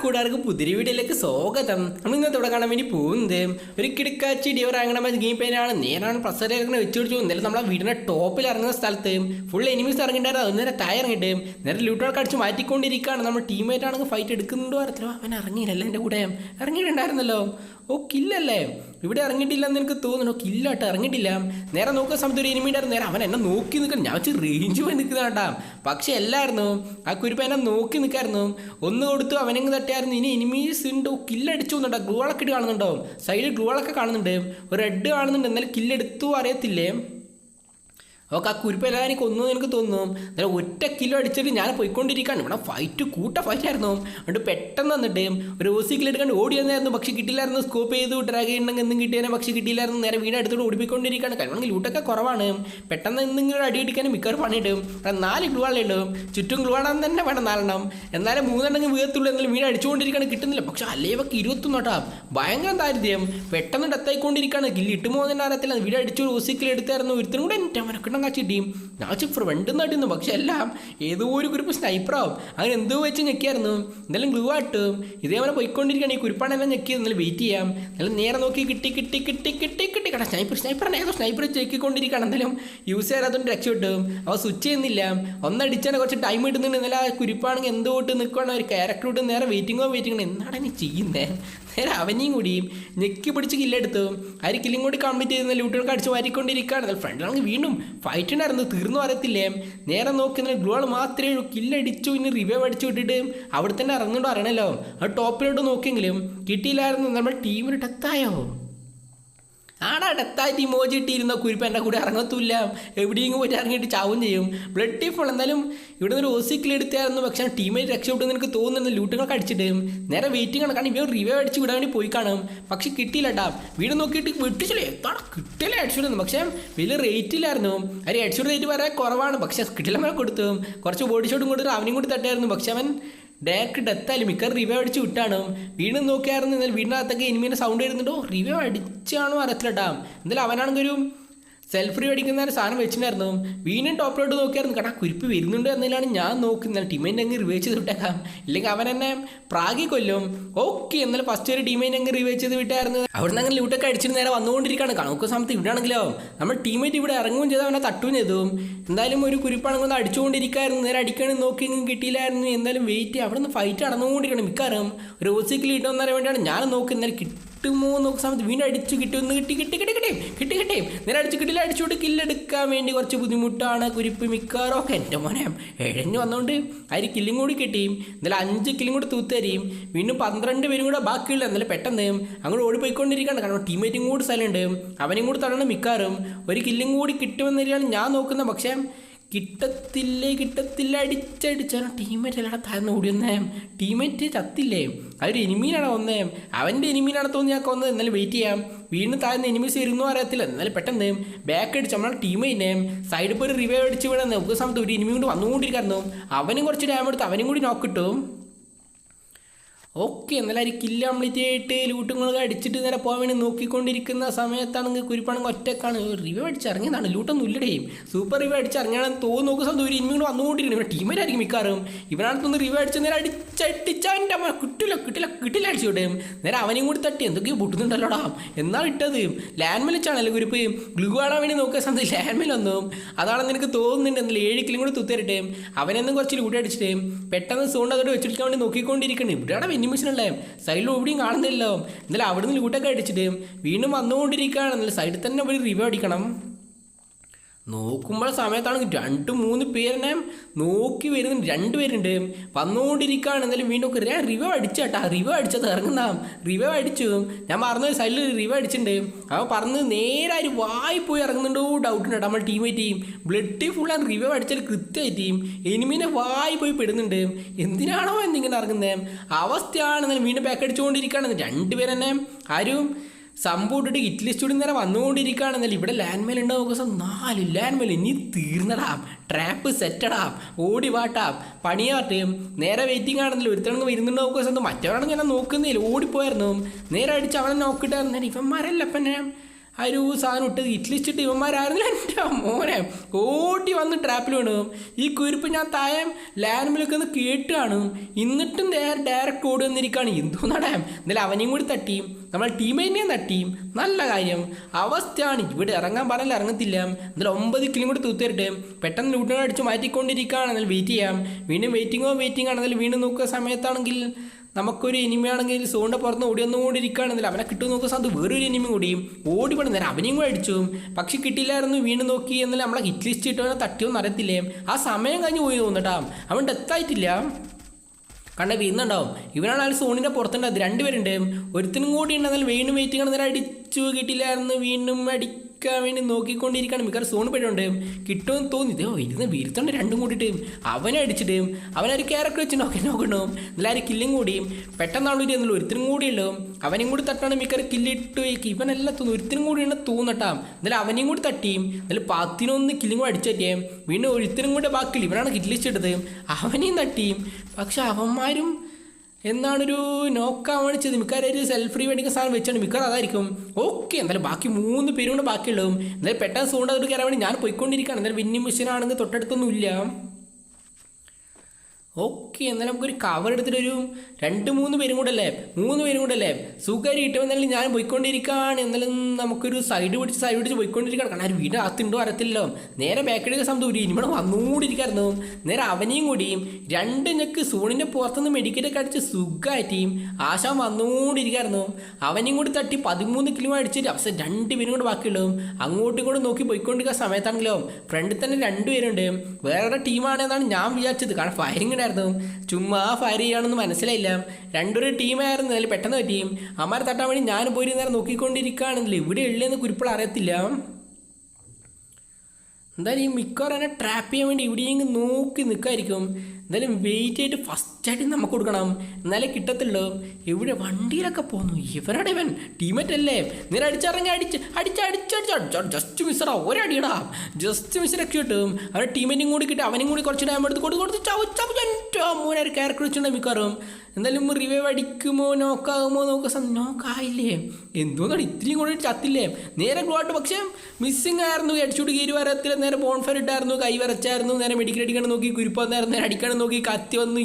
കൂടാർക്ക് പുതിരി വീഡിയോയിലേക്ക് സ്വാഗതം. നമ്മൾ ഇന്നത്തെ ഇവിടെ കാണാൻ വേണ്ടി പോകുന്നത് ഒരു കിടക്കാച്ചി ഡിവർ അങ്ങനെ ഗെയിം പേരാണ് നേരാണ് പ്രസരം ഇറങ്ങി വെച്ച് പിടിച്ചു. നമ്മളെ വീടിന്റെ ടോപ്പിൽ ഇറങ്ങുന്ന സ്ഥലത്ത് ഫുൾ എനിമീസ് ഇറങ്ങിണ്ടായിരുന്നു അത് നേരെ താഴെ ഇറങ്ങിയിട്ട് നേരെ ലൂട്ടോൾക്ക് അടിച്ച് മാറ്റിക്കൊണ്ടിരിക്കുകയാണ്. നമ്മൾ ടീമേറ്റ് ആണെങ്കിൽ ഫൈറ്റ് എടുക്കുന്നുണ്ടോ അറിയത്തില്ല. അവൻ ഇറങ്ങിയില്ലല്ലോ എന്റെ കൂടെ. ഇറങ്ങിയിട്ടുണ്ടായിരുന്നല്ലോ. ഓ കില്ലല്ലേ? ഇവിടെ ഇറങ്ങിയിട്ടില്ലെന്ന് എനിക്ക് തോന്നുന്നു. കില്ല കേട്ടോ ഇറങ്ങിയിട്ടില്ല. നേരെ നോക്കുന്ന സമയത്ത് ഒരു എനിമി ഉണ്ടായിരുന്നു. നേരെ അവൻ എന്നെ നോക്കി നിൽക്കണം ഞാൻ വെച്ച് റേഞ്ച് പോയി നിൽക്കുന്നതാണ് കേട്ടാ പക്ഷെ എല്ലായിരുന്നു ആ കുരിപ്പ് എന്നെ നോക്കി നിൽക്കായിരുന്നു. ഒന്ന് കൊടുത്തു അവനെങ്ങ് തട്ടിയായിരുന്നു ഇനി എനിമീസ് ഉണ്ട് കില്ലടിച്ചു എന്നുണ്ടോ ഗ്ലൂളൊക്കെ ഇട്ട് കാണുന്നുണ്ടാവും. സൈഡിൽ ഗ്ലൂളൊക്കെ കാണുന്നുണ്ട്. ഒരു റെഡ് കാണുന്നുണ്ട്. എന്നാലും കില്ലെടുത്തു അറിയത്തില്ലേ? ഓക്കെ ആ കുരിപ്പ് എല്ലാവരും എനിക്ക് തോന്നും. നല്ല ഒറ്റ കിലോ അടിച്ചിട്ട് ഞാൻ പോയിക്കൊണ്ടിരിക്കുകയാണ്. ഇവിടെ ഫൈറ്റ് കൂട്ട ഫൈറ്റ് ആയിരുന്നു. അതുകൊണ്ട് പെട്ടെന്ന് വന്നിട്ട് ഒരു ഓസിക്കിൽ എടുക്കാണ്ട് ഓടി വന്നായിരുന്നു. പക്ഷെ കിട്ടില്ലായിരുന്നു. സ്കോപ്പ് ചെയ്തു. ഡ്രാഗ് ചെയ്യണമെങ്കിൽ എന്തും കിട്ടിയാൽ പക്ഷെ കിട്ടിയില്ലായിരുന്നു. നേരെ വീട് എടുത്തോട് ഓടിപ്പോയിക്കൊണ്ടിരിക്കുകയാണ്. കാരണം ലൂട്ടൊക്കെ കുറവാണ്. പെട്ടെന്ന് എന്തെങ്കിലും അടി അടിക്കാനും മിക്കവാറും പണിയിടും. ഇവിടെ നാല് ഗ്ലൂ ആളുണ്ടാവും ചുറ്റും ഗ്ലൂ ആണെന്ന് തന്നെ വേണം നാലെണ്ണം. എന്നാലും മൂന്നെണ്ണം വീഴത്തുള്ളൂ. എന്നാലും വീട് അടിച്ചുകൊണ്ടിരിക്കുകയാണ്. കിട്ടുന്നില്ല. പക്ഷെ അല്ലേവൊക്കെ കേട്ടോ. ഭയങ്കര ദാരിദ്ര്യം. പെട്ടെന്ന് ഡെത്തായിക്കൊണ്ടിരിക്കുകയാണ് കില്ല് ഇട്ടുമോ തന്നെ അറിയത്തില്ല വീട് അടിച്ചു ഓസിക്കിൽ എടുത്തായിരുന്നു. ഒരുത്തരും കൂടെ എന്റെ മനക്കിടം കാച്ചി ടീം ഞാൻ ഫ്രണ്ട് നടിന്നു പക്ഷെ എല്ലാം ഏതോ ഒരു ഗ്രൂപ്പ് സ്നൈപ്പറാവും അങ്ങനെ എന്തോ വെച്ച് ഞെക്കിയായിരുന്നു. എന്തായാലും ഗ്ലൂ ആട്ടും. ഇതേപോലെ പോയിക്കൊണ്ടിരിക്കുകയാണ്. ഈ കുരിപ്പാണെല്ലാം ഞെക്കിയത് എന്നാലും വെയിറ്റ് ചെയ്യാം. എന്നാലും നേരെ നോക്കി കിട്ടി കിട്ടി കിട്ടി കിട്ടി കിട്ടി. കടാ സ്നൈപ്പർ സ്നൈപ്പറാണ് ഏതോ സ്നൈപ്പർ ചെക്കിക്കൊണ്ടിരിക്കുകയാണ് എന്തായാലും യൂസ് ചെയ്യാത്തതുകൊണ്ട് രക്ഷപ്പെട്ടും. അവ സ്വിച്ച് ചെയ്യുന്നില്ല. ഒന്നടിച്ചാൽ കുറച്ച് ടൈം കിട്ടുന്നുണ്ട് എന്നാലും ആ കുരിപ്പാണെങ്കിൽ എന്തോ ഇട്ട് നിൽക്കുകയാണ് ഒരു ക്യാരക്ടർ ഇട്ട് നേരെ വെയിറ്റിങ്ങോ വെയിറ്റിങ്ങോ എന്നാണ് നീ ചെയ്യുന്നത് നേരെ അവനെയും കൂടിയും ഞെക്കി പിടിച്ച് കില്ലെടുത്തു ആര് കില്ലും കൂടി കംപ്ലീറ്റ് ചെയ്യുന്ന ലൂട്ടുകൾക്ക് അടിച്ച് വാരിക്കൊണ്ടിരിക്കുകയാണ്. ഫ്രണ്ടിലാണെങ്കിൽ വീണ്ടും ഫൈറ്റ് ഉണ്ടായിരുന്നു തീർന്നു അറിയത്തില്ലേ നേരെ നോക്കുന്ന ഗ്ലോൾ മാത്രമേ ഉള്ളൂ. കില്ലടിച്ചു ഇനി റിവൈവ് അടിച്ചു വിട്ടിട്ട് അവിടെ തന്നെ ഇറങ്ങുന്നുണ്ടോ അറിയണല്ലോ. ആ ടോപ്പിലോട്ട് നോക്കിയെങ്കിലും കിട്ടിയില്ലായിരുന്നു. നമ്മൾ ടീമിന് ഡെത്തായോ ആടാ അടുത്തായിട്ട് ഇമോജി ഇട്ടിരുന്ന? കുരിപ്പ് എന്റെ കൂടെ ഇറങ്ങത്തില്ല എവിടെയെങ്കിലും പോയിട്ട് ഇറങ്ങിയിട്ട് ചാവും ചെയ്യും. ബ്ലഡ് ടീഫുൾ എന്തായാലും ഇവിടെ നിന്ന് ഒരു ഓസിക്കിൽ എടുത്തായിരുന്നു. പക്ഷേ ടീമേറ്റ് രക്ഷപ്പെട്ടെന്ന് എനിക്ക് തോന്നുന്നു. ലൂട്ടുകളൊക്കെ അടിച്ചിട്ട്. നേരെ വെയിറ്റിംഗ് കാരണം ഇവർ റിവൈവ് അടിച്ച് വിടാൻ വേണ്ടി പോയി കാണും. പക്ഷെ കിട്ടിയില്ല കേട്ടാ വീട് നോക്കിയിട്ട് വിട്ടിച്ചില്ലേ? എത്താടാ കിട്ടില്ല ഹെഡ്ഷോട്ട് പക്ഷേ വലിയ റേറ്റിലായിരുന്നു ആ ഹെഡ്ഷോട്ട് റേറ്റ് വളരെ കുറവാണ്. പക്ഷേ കിട്ടില്ല കൊടുത്തു. കുറച്ച് ബോഡി ഷോട്ടും കൊടുത്തിട്ട് അവനും കൂടി തട്ടായിരുന്നു. പക്ഷെ അവൻ ഡയറക്റ്റ് ഡെത്തായാലും മിക്ക റിവൈവ് അടിച്ച് വിട്ടാണ്. വീണ്ടും നോക്കിയായിരുന്നു എന്നാൽ വീടിനകത്തൊക്കെ ഇനിമീന്റെ സൗണ്ട് വരുന്നുണ്ടോ. റിവൈവ് അടിച്ചാണോ അറിയത്തില്ല ഡാം എന്നാലും അവനാണെങ്കിൽ ഒരു സെൽഫ് മേടിക്കുന്ന സാധനം വെച്ചിട്ടുണ്ടായിരുന്നു. വീണ്ടും ടോപ്പിലോട്ട് നോക്കിയായിരുന്നു. കേട്ടാ കുരിപ്പ് വരുന്നുണ്ട് എന്നതിലാണ് ഞാൻ നോക്കുന്നത്. ടീമേന്റെ അങ്ങ് റിവേച്ച് ചെയ്ത് വിട്ടേക്കാം. ഇല്ലെങ്കിൽ അവൻ എന്നെ പ്രാഗി കൊല്ലും. ഓക്കെ എന്നാലും ഫസ്റ്റ് ഒരു ടീമേറ്റ് അങ്ങ് റിവേച്ച് ചെയ്ത് വിട്ടായിരുന്നു. അവിടെ നിന്ന് അങ്ങനെ ലൂട്ടൊക്കെ അടിച്ചിട്ട് നേരെ വന്നുകൊണ്ടിരിക്കുകയാണ്. കണക്ക് സമയത്ത് ഇവിടെ ആണെങ്കിലോ നമ്മൾ ടീമേറ്റ് ഇവിടെ ഇറങ്ങുകയും ചെയ്തു. അവനെ തട്ടുകയും ചെയ്തു. എന്തായാലും ഒരു കുരിപ്പാണെങ്കിൽ ഒന്ന് അടിച്ചുകൊണ്ടിരിക്കുകയായിരുന്നു. നേരെ അടിക്കണമെന്ന് നോക്കിയെങ്കിലും കിട്ടിയില്ലായിരുന്നു. എന്തായാലും വെയിറ്റ് അവിടെ നിന്ന് ഫൈറ്റ് നടന്നുകൊണ്ടിരിക്കണം മിക്കാറും ഒരു ഓസിക്കിൽ ഇട്ടെന്ന് പറയാൻ വേണ്ടിയാണ് ഞാൻ നോക്കുന്നത്. കിട്ടുമോ നോക്കുന്ന സമയത്ത് വീണ്ടും അടിച്ചു കിട്ടുമെന്ന് കിട്ടി കിട്ടി കിട്ടി കിട്ടി കിട്ടി കിട്ടി. നേരെ അടിച്ച് കിട്ടില്ല അടിച്ചുകൊണ്ട് കില്ലെടുക്കാൻ വേണ്ടി കുറച്ച് ബുദ്ധിമുട്ടാണ് കുരിപ്പ് മിക്കാറോ ഒക്കെ എന്റെ മോനെ എഴഞ്ഞു വന്നുകൊണ്ട് അതിൽ കില്ലും കൂടി കിട്ടിയും എന്നാലും അഞ്ച് കില്ലും കൂടി തൂത്തരിയും വീണ്ടും പന്ത്രണ്ട് പേരും കൂടെ ബാക്കിയുള്ള. എന്നാലും പെട്ടെന്ന് അങ്ങോട്ട് ഓടിപ്പോയിക്കൊണ്ടിരിക്കുകയാണ്. കാരണം ടീമേറ്റും കൂടി സ്ഥലമുണ്ട്. അവനും കൂടി തടണം മിക്കാറും ഒരു കില്ലും കൂടി കിട്ടുമെന്നറിയാണ് ഞാൻ നോക്കുന്നത്. പക്ഷേ കിട്ടത്തില്ലേ കിട്ടത്തില്ല അടിച്ചടിച്ചാണ് ടീമേറ്റ് അല്ലാതെ താഴ്ന്ന് ഓടിയൊന്നേ. ടീമേറ്റ് ചത്തില്ലേ? അതൊരു എനിമീനാണ് വന്നേ? അവന്റെ എനിമീനാണ് തോന്നി ഞാൻ കൊന്നത് എന്നാലും വെയിറ്റ് ചെയ്യാം. വീണ്ടും താഴ്ന്ന എനിമീസ് വരുന്നു അറിയത്തില്ല. എന്നാലും പെട്ടെന്ന് ബാക്ക് അടിച്ച് നമ്മളെ ടീമേറ്റിനെ സൈഡിൽ പോയി റിവൈവ് അടിച്ച് വിടാൻ നമുക്ക് സമയത്ത് ഒരു എനിമി കൊണ്ട് വന്നുകൊണ്ടിരിക്കുന്നു അവനും കുറച്ച് ഡാമേജ് അവനും കൂടി നോക്കിട്ടും ഓക്കെ എന്നാലും കില്ല കംപ്ലീറ്റ് ആയിട്ട് അടിച്ചിട്ട് നേരെ പോകാൻ വേണ്ടി നോക്കിക്കൊണ്ടിരിക്കുന്ന സമയത്താണെങ്കിൽ കുരിപ്പാണെങ്കിൽ ഒറ്റക്കാണ്. റിവ്യൂ അടിച്ചിറങ്ങിയതാണ് ലൂട്ടൊന്നും ഇല്ലടേയും സൂപ്പർ റിവ്യൂ അടിച്ചിറങ്ങിയാണെന്ന് തോന്നുന്നു നോക്കുന്ന സമയത്ത് ഒരു ഇനിമി വന്നുകൊണ്ടിരിക്കുന്നു. ഇവിടെ ടീമിലായിരിക്കും മിക്കാറും ഇവനടുത്തൊന്ന് റിവ്യൂ അടിച്ച് നേരെ അടിച്ചടിച്ചാൽ എന്റെ അമ്മ കിട്ടില്ല കിട്ടില്ല കിട്ടില്ല അടിച്ചു നേരെ അവനെയും കൂടി തട്ടി. എന്തൊക്കെയോ പൊട്ടുന്നുണ്ടല്ലോടാ. എന്നാൽ ഇട്ടത്? ലാൻഡ് മെലിച്ചാണല്ലോ കുരിപ്പ്? ഗ്ലൂ ആടാൻ വേണ്ടി നോക്കുന്ന സമയത്ത് ലാൻഡ് മെൽ വന്നു. അതാണെന്ന് എനിക്ക് തോന്നുന്നുണ്ട്. എന്നാലും ഏഴ് കിലും കൂടി തുത്തരട്ടേയും അവനെന്നും കുറച്ച് ലൂട്ട് അടിച്ചിട്ടേയും പെട്ടെന്ന് സോണ്ട് അതോട് വെച്ചെടുക്കാൻ വേണ്ടി നോക്കിക്കൊണ്ടിരിക്കണം. ഇവിടെയാണ് വെന്നിമിഷനല്ലേ സൈഡിൽ എവിടെയും കാണുന്നില്ലല്ലോ. എന്നാലും അവിടെ നിന്ന് ലൂട്ടൊക്കെ അടിച്ചിട്ട് വീണ്ടും വന്നുകൊണ്ടിരിക്കുകയാണ്. എന്നാലും സൈഡിൽ തന്നെ ഒരു റിവ്യൂ അടിക്കണം നോക്കുമ്പോൾ സമയത്താണ് രണ്ട് മൂന്ന് പേരിനെ നോക്കി വരുന്ന രണ്ട് പേരുണ്ട്. വന്നുകൊണ്ടിരിക്കുകയാണ് എന്നാലും വീണ്ടും ഒക്കെ ഞാൻ റിവ്യൂ അടിച്ചേട്ടാ. റിവ്യൂ അടിച്ചത് ഇറങ്ങുന്ന. റിവ്യൂ അടിച്ചു. ഞാൻ പറഞ്ഞ സൈഡിൽ റിവ്യൂ അടിച്ചിട്ടുണ്ട്. അവൻ പറഞ്ഞ് നേരെ ഒരു വായി പോയി ഇറങ്ങുന്നുണ്ടോ ഡൗട്ട് ഉണ്ട് നമ്മൾ ടീമേറ്റ് ചെയ്യും ബ്ലഡ് ഫുൾ ആണ് റിവ്യൂ അടിച്ചാൽ കൃത്യമായിട്ട് എനിമീനെ വായി പോയി പെടുന്നുണ്ട്. എന്തിനാണോ എന്തിങ്ങനെ ഇറങ്ങുന്നത് അവസ്ഥയാണ്. എന്നാലും വീണ്ടും ബാക്ക് അടിച്ചുകൊണ്ടിരിക്കുകയാണ് രണ്ടുപേരെന്നെ ആരും സംഭവം ഇട്ടിട്ട് ഹിറ്റ് നേരെ കൂടി നേരെ വന്നുകൊണ്ടിരിക്കുകയാണെന്നല്ല. ഇവിടെ ലാൻഡ് മേൽ ഉണ്ടാവും ദിവസം നാല് ലാൻഡ് മേൽ ഇനി തീർന്നടാം. ട്രാപ്പ് സെറ്റടാം ഓടി വാട്ടാം. പണിയാട്ടേം നേരെ വെയിറ്റിംഗ് ആണെന്നല്ലോ. ഒരുത്തണങ്ങ് വരുന്നുണ്ടോ ദിവസം മറ്റവരാണെങ്കിൽ ഞാൻ നോക്കുന്നില്ല ഓടിപ്പോയായിരുന്നു. നേരെ അടിച്ച് അവനെ നോക്കിട്ടായിരുന്നു ഇവന്മാരല്ല പിന്നെ ആ ഒരു സാധനം ഇട്ട് ഇറ്റ്ലിച്ചിട്ട് ഇവന്മാരായിരുന്നില്ല എന്റെ മോനെ. ഓടി വന്ന് ട്രാപ്പിൽ വീണു ഈ കുരിപ്പ് ഞാൻ തായം ലാൻഡിലൊക്കെ ഒന്ന് കേട്ട് കാണും എന്നിട്ടും നേരെ ഡയറക്റ്റ് ഓടി വന്നിരിക്കുകയാണ് എന്തോ നടാം എന്നാലും അവനെയും കൂടി തട്ടിയും നമ്മൾ ടീമേറ്റിനെയും തട്ടിയും. നല്ല കാര്യം. അവസ്ഥയാണ്. ഇവിടെ ഇറങ്ങാൻ പറഞ്ഞാൽ ഇറങ്ങത്തില്ല. എന്നാലും ഒമ്പത് കിലും കൂടി തൂത്തിരട്ടെ പെട്ടെന്ന് ലൂട്ടിനെ അടിച്ച് മാറ്റിക്കൊണ്ടിരിക്കുകയാണ്. വെയിറ്റ് ചെയ്യാം. വീണ്ടും വെയിറ്റിങ്ങോ വെയിറ്റിംഗ് ആണെന്നാലും വീണ്ടും നോക്കുക സമയത്താണെങ്കിൽ നമുക്കൊരു എനിമിയാണെങ്കിൽ സോണിന്റെ പുറത്ത് ഓടി വന്നുകൊണ്ടിരിക്കുകയാണെന്നില്ല അവനെ കിട്ടും നോക്കുന്ന സമയത്ത് വേറൊരു എനിമി കൂടിയും ഓടി പണി നേരം അവനെയും കൂടെ അടിച്ചു. പക്ഷെ കിട്ടിയില്ലായിരുന്നു വീണ്ടും നോക്കി എന്നല്ല നമ്മളെ ഹിറ്റ് ലിസ്റ്റ് ഇട്ടവനെ തട്ടിയൊന്നും അറിയത്തില്ലേ? ആ സമയം കഴിഞ്ഞ് പോയി തോന്നട്ടാ അവൻ ഡെത്തായിട്ടില്ല കണ്ട വീന്നുണ്ടാവും ഇവനാണ് ആ സോണിന്റെ പുറത്തുണ്ടായത്. രണ്ടുപേരുണ്ട്. ഒരുത്തിനും കൂടി ഉണ്ടെന്നാൽ വീണ്ടും വെയിറ്റ് ചെയ്യണം നേരം അടിച്ചു. കിട്ടില്ലായിരുന്നു വീണ്ടും അടിക്കാൻ വേണ്ടി നോക്കിക്കൊണ്ടിരിക്കുകയാണ് മിക്കവാറും സോൺ പോയിട്ടുണ്ട് കിട്ടുമെന്ന് തോന്നി. ഇതോ ഇരുന്ന് വീർത്തുണ്ട് രണ്ടും കൂടിയിട്ട് അവനെ അടിച്ചിട്ട് അവനൊരു ക്യാരക്ടർ വെച്ച് നോക്കി നോക്കണം. എന്നാലും കില്ലും കൂടി. പെട്ടെന്നാണ് ഒരു എന്നല്ലോ ഒരുത്തിനും കൂടിയല്ലോ അവനെയും കൂടി തട്ടാണ് മിക്കവാറും കില്ലിട്ട് ഇവനെല്ലാം തോന്നും. ഒരുത്തിനും ഉണ്ടെന്ന് തോന്നട്ടാം. എന്നാലും അവനെയും കൂടി തട്ടിയും എന്നാലും പത്തിനൊന്ന് കില്ലും കൂടി അടിച്ചു പറ്റിയേ വീണ്ടും ഒരുത്തിനും കൂടെ ബാക്കിയില്ല ഇവനാണ് കില്ലിച്ചിട്ടത് അവനെയും തട്ടിയും പക്ഷെ അവന്മാരും എന്നാണൊരു നോക്കാൻ ചെയ്ത് മിക്കവാറും ഒരു സെൽഫ് ഫ്രീ വേണ്ടി സാധനം വെച്ചാണ് മിക്കവാറും അതായിരിക്കും. ഓക്കെ എന്തായാലും ബാക്കി മൂന്ന് പേരും കൂടെ ബാക്കിയുള്ളതും. എന്തായാലും പെട്ടെന്ന് സൂണ്ട് കയറാൻ വേണ്ടി ഞാൻ പോയിക്കൊണ്ടിരിക്കുകയാണ്. എന്തായാലും വിന്നി മെഷീനാണെങ്കിൽ തൊട്ടടുത്തൊന്നും ഇല്ല ഓക്കെ എന്നാലും നമുക്കൊരു കവർ എടുത്തിട്ട് ഒരു രണ്ട് മൂന്ന് പേരും കൂടെ അല്ലേ മൂന്ന് പേരും കൂടെ അല്ലേ സുഖമായിട്ട് എന്നാലും ഞാൻ പോയിക്കൊണ്ടിരിക്കുകയാണ് എന്നാലും നമുക്കൊരു സൈഡ് പിടിച്ച് സൈഡ് പിടിച്ച് പോയിക്കൊണ്ടിരിക്കണം കാരണം ആ വീട് അകത്തുണ്ടോ അറിയത്തില്ലോ നേരെ ബാക്കടിയൊക്കെ സംതൂരി ഇവിടെ വന്നുകൊണ്ടിരിക്കായിരുന്നു. നേരെ അവനെയും കൂടിയും രണ്ട് ഞെക്ക് സൂണിന്റെ പുറത്തുനിന്ന് മെഡിക്കറ്റൊക്കെ അടിച്ച് സുഖമായിട്ട് ആശാൻ വന്നുകൊണ്ടിരിക്കായിരുന്നു. അവനെയും കൂടി തട്ടി പതിമൂന്ന് കിലോ അടിച്ചിട്ട് അവസാനം രണ്ട് പേരും കൂടെ ബാക്കിയുള്ളൂ അങ്ങോട്ടും ഇങ്ങോട്ടും നോക്കി പോയിക്കൊണ്ടിരിക്കുന്ന സമയത്താണെങ്കിലോ ഫ്രണ്ടിൽ തന്നെ രണ്ടുപേരുണ്ട് വേറെ ടീമാണെന്നാണ് ഞാൻ വിചാരിച്ചത്. കാരണം ഫയറിംഗ് ഉണ്ടായിരുന്നു ചുമ്മാ ഫയർ ചെയ്യുകയാണെന്ന് മനസ്സിലായില്ല. രണ്ടൊരു ടീമായിരുന്നു. അതിൽ പെട്ടെന്ന് പറ്റിയും അമ്മാരെ തട്ടാൻ വേണ്ടി ഞാൻ പോയി നേരം നോക്കിക്കൊണ്ടിരിക്കുകയാണെന്നില്ല? ഇവിടെ ഉള്ളതെന്ന് കുരിപ്പോൾ അറിയത്തില്ല. എന്തായാലും ഈ മിക്കവാറും എന്നെ ട്രാപ്പ് ചെയ്യാൻ വേണ്ടി ഇവിടെയെങ്കിലും നോക്കി നിൽക്കായിരിക്കും എന്തായാലും വെയിറ്റ് ചെയ്തിട്ട് ഫസ്റ്റ് ആയിട്ട് നമുക്ക് കൊടുക്കണം. എന്നാലേ കിട്ടത്തുള്ളൂ. ഇവിടെ വണ്ടിയിലൊക്കെ പോന്നു? ഇവരുടെ ഇവൻ. ടീമേറ്റ് അല്ലേ? നേരെ അടിച്ചിറങ്ങി അടിച്ച് അടിച്ച് അടിച്ചടിച്ച് ജസ്റ്റ് മിസ്സറാ ഒരടിയടാ. ജസ്റ്റ് മിസ്സിലൊക്കെ കിട്ടും. അവരുടെ ടീമേറ്റും കൂടി കിട്ടി. അവനും കൂടി കുറച്ച് ടൈം എടുത്ത് കൊടുത്ത് കൊടുത്ത് ചവ ചവ മോനെ ഒരു ക്യാരക്ടർ വെച്ചിട്ടുണ്ടെങ്കിൽ മിക്കവാറും. എന്തായാലും റിവൈവ് അടിക്കുമോ നോക്കാകുമോ നോക്ക നോക്കായില്ലേ എന്തോന്നാണ്? ഇത്രയും കൂടി ചത്തില്ലേ? നേരെ ഗ്ലോട്ട് പക്ഷേ മിസ്സിങ് ആയിരുന്നു. അടിച്ചുകൊണ്ട് കീരി വരത്തില്ല. നേരെ ബോൺഫയർ ഇട്ടായിരുന്നു. കൈ വരച്ചായിരുന്നു നേരെ മെഡിക്കൽ അടിക്കണം നോക്കി. കുരുപ്പാന്നായിരുന്നു നേരെ അടിക്കണം നോക്കി കത്തി വന്നു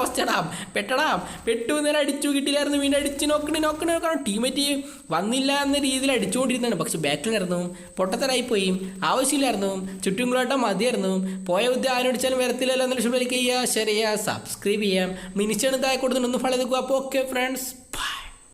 അവസ്ഥടാ പെട്ടടാ. പെട്ടു നേരം അടിച്ചു കിട്ടില്ലായിരുന്നു. വീണ്ടും അടിച്ച് നോക്കണി നോക്കണി നോക്കണം. ടീമേറ്റ് വന്നില്ല എന്ന രീതിയിൽ അടിച്ചുകൊണ്ടിരുന്നതാണ്. പക്ഷെ ബാക്കിലായിരുന്നു പൊട്ടത്തരായി പോയി ആവശ്യമില്ലായിരുന്നു. ചുറ്റും കൂടെ മതിയായിരുന്നു. പോയ ബുദ്ധി ആരോടിച്ചാലും വരത്തില്ലല്ലോ എന്നുള്ള ലൈക്ക് ചെയ്യുക സബ്സ്ക്രൈബ് ചെയ്യാം. മിനിച്ചാണ് താഴെ കൊടുത്തിട്ട് ഒന്ന് ഫലം അപ്പോൾ ഓക്കെ ഫ്രണ്ട്സ്